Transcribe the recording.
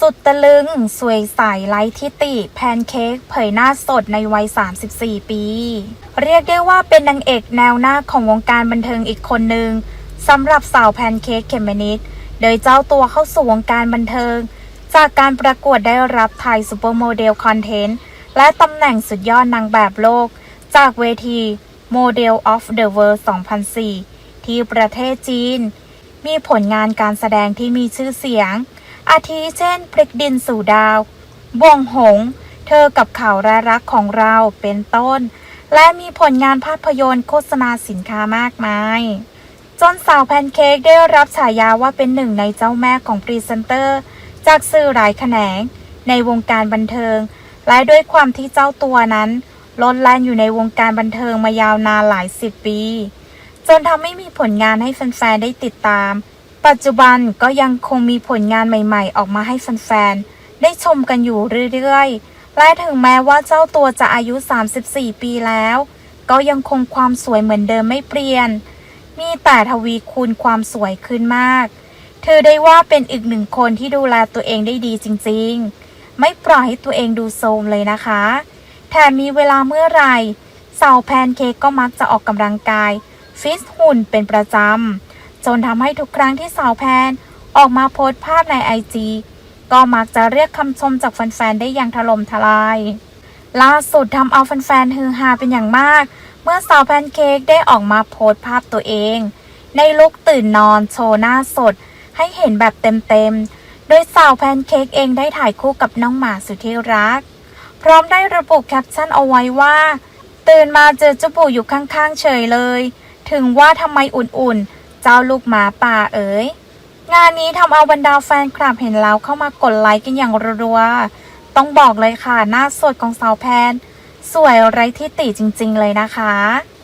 สุดตะลึง สวยใสไร้ทิติ แพนเค้กเผยหน้าสดในวัย 34 ปี เรียกได้ว่าเป็นนางเอกแนวหน้าของวงการบันเทิงอีกคนหนึ่งสำหรับสาวแพนเค้กเขมนิดโดยเจ้าตัวเข้าสู่วงการบันเทิง จากการประกวดได้รับไทยซูเปอร์โมเดลคอนเทนต์และตำแหน่งสุดยอดนางแบบโลก จากเวที Model of the World 2004 ที่ประเทศจีน มีผลงานการแสดงที่มีชื่อเสียง อาทิเช่นพลิกดินสู่ดาวบ่วงหง เธอกับข่าวและรักของเราเป็นต้น และมีผลงานภาพยนตร์โฆษณาสินค้ามากมาย จนสาวแพนเค้กได้รับฉายาว่าเป็นหนึ่งในเจ้าแม่ของพรีเซนเตอร์ จากสื่อหลายแขนง ในวงการบันเทิง และด้วยความที่เจ้าตัวนั้นลดแล่นอยู่ในวงการบันเทิงมายาวนานหลายสิบปี จนทำให้มีผลงานให้แฟนๆได้ติดตาม ปัจจุบันก็ยังคงมีผลงานใหม่ๆ ออกมาให้แฟนๆ ได้ชมกันอยู่เรื่อยๆ และถึงแม้ว่าเจ้าตัวจะอายุ 34 ปีแล้ว ก็ยังคงความสวยเหมือนเดิมไม่เปลี่ยน มีแต่ทวีคูณความสวยขึ้นมาก เธอได้ว่าเป็นอีกหนึ่งคนที่ดูแลตัวเองได้ดีจริงๆ ไม่ปล่อยให้ตัวเองดูโทรมเลยนะคะ แถมมีเวลาเมื่อไหร่สาวแพนเค้กก็มักจะออกกำลังกาย ฟิตหุ่นเป็นประจำ จนทำให้ทุกครั้งที่สาวแพน ออกมาโพสต์ภาพในไอจีก็มักจะเรียกคำชมจากแฟนๆได้อย่างถล่มทลาย ล่าสุดทำเอาแฟนๆฮือฮาเป็นอย่างมาก เมื่อสาวแพนเค้กได้ออกมาโพสต์ภาพตัวเอง ในลุคตื่นนอนโชว์หน้าสด ให้เห็นแบบเต็มๆ โดยสาวแพนเค้กเองได้ถ่ายคู่กับน้องหมาสุดที่รัก พร้อมได้ระบุแคปชั่นเอาไว้ว่า ตื่นมาเจอเจ้าปู่อยู่ข้างๆเฉยเลย ถึงว่าทำไมอุ่นๆ เจ้าลูกหมาป่าเอ๋ย งานนี้ทำเอาบรรดาแฟนคลับเห็นแล้วเข้ามากดไลค์กันอย่างรัวๆ ต้องบอกเลยค่ะ หน้าสดของสาวแพน สวยไร้ที่ติจริงๆเลยนะคะ